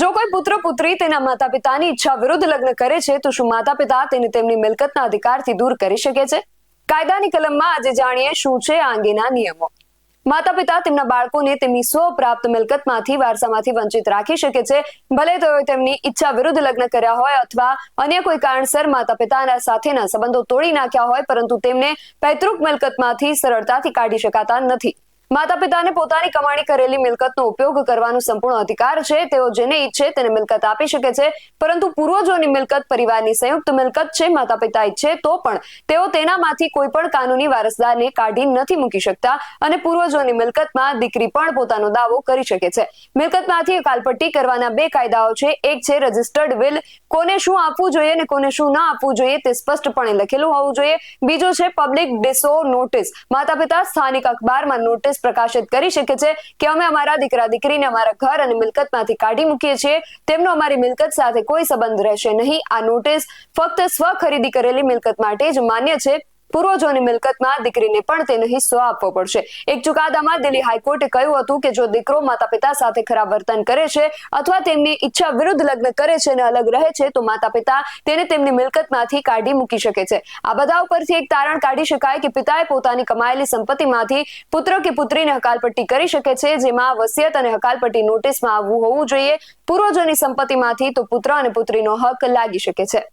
જો કોઈ પુત્ર પુત્રી તેના માતા પિતાની ઈચ્છા વિરુદ્ધ લગ્ન કરે છે, તો શું માતા પિતા તેને તેમની મિલકતના અધિકારથી દૂર કરી શકે છે? કાયદાની કલમમાં આજે જાણીએ શું છે આ અંગેના નિયમો. માતા પિતા તેમના બાળકોને તેમની સ્વ પ્રાપ્ત મિલકતમાંથી, વારસામાંથી વંચિત રાખી શકે છે. ભલે તેઓએ તેમની ઈચ્છા વિરુદ્ધ લગ્ન કર્યા હોય અથવા અન્ય કોઈ કારણસર માતા પિતાના સાથેના સંબંધો તોડી નાખ્યા હોય, પરંતુ તેમને પૈતૃક મિલકતમાંથી સરળતાથી કાઢી શકાતા નથી. માતા પિતાને પોતાની કમાણી કરેલી મિલકતનો ઉપયોગ કરવાનો સંપૂર્ણ અધિકાર છે. તેઓ જેને ઈચ્છે તેને મિલકત આપી શકે છે. પરંતુ પૂર્વજોની મિલકત પરિવારની સંયુક્ત મિલકત છે માતા પિતા ઈચ્છે તો પણ તેઓ તેનામાંથી કોઈ પણ કાનૂની વારસદારને કાઢી નથી મૂકી શકતા અને પૂર્વજોની મિલકતમાં દીકરી પણ પોતાનો દાવો કરી શકે છે. મિલકતમાંથી કાલપટ્ટી કરવાના બે કાયદાઓ છે. એક છે રજિસ્ટર્ડ વિલ. કોને શું આપવું જોઈએ અને કોને શું ના આપવું જોઈએ તે સ્પષ્ટપણે લખેલું હોવું જોઈએ. બીજો છે પબ્લિક ડિસો નોટિસ માતા પિતા સ્થાનિક અખબારમાં નોટિસ પ્રકાશિત કરી શકે છે કે અમે અમારા દીકરા દીકરીને અમારા ઘર અને મિલકતમાંથી કાઢી મૂકીએ છીએ. તેમનો અમારી મિલકત સાથે કોઈ સંબંધ રહેશે નહીં. આ નોટિસ ફક્ત સ્વ ખરીદી કરેલી મિલકત માટે જ માન્ય છે. પૂર્વજોની મિલકતમાં દીકરીને પણ તેનો હિસ્સો આપવો પડશે. એક ચુકાદામાં દિલ્હી હાઈકોર્ટે કહ્યું હતું કે જો દીકરો માતા પિતા સાથે ખરાબ વર્તન કરે છે અથવા તેમની ઈચ્છા વિરુદ્ધ લગ્ન કરે છે અને અલગ રહે છે, તો માતા પિતા તેને તેમની મિલકતમાંથી કાઢી મૂકી શકે છે. આ બધા ઉપરથી એક તારણ કાઢી શકાય કે પિતાએ પોતાની કમાયેલી સંપત્તિમાંથી પુત્ર કે પુત્રીને હકાલપટ્ટી કરી શકે છે, જેમાં વસિયત અને હકાલપટ્ટી નોટિસમાં આવવું હોવું જોઈએ. પૂર્વજોની સંપત્તિમાંથી તો પુત્ર અને પુત્રીનો હક લાગી શકે છે.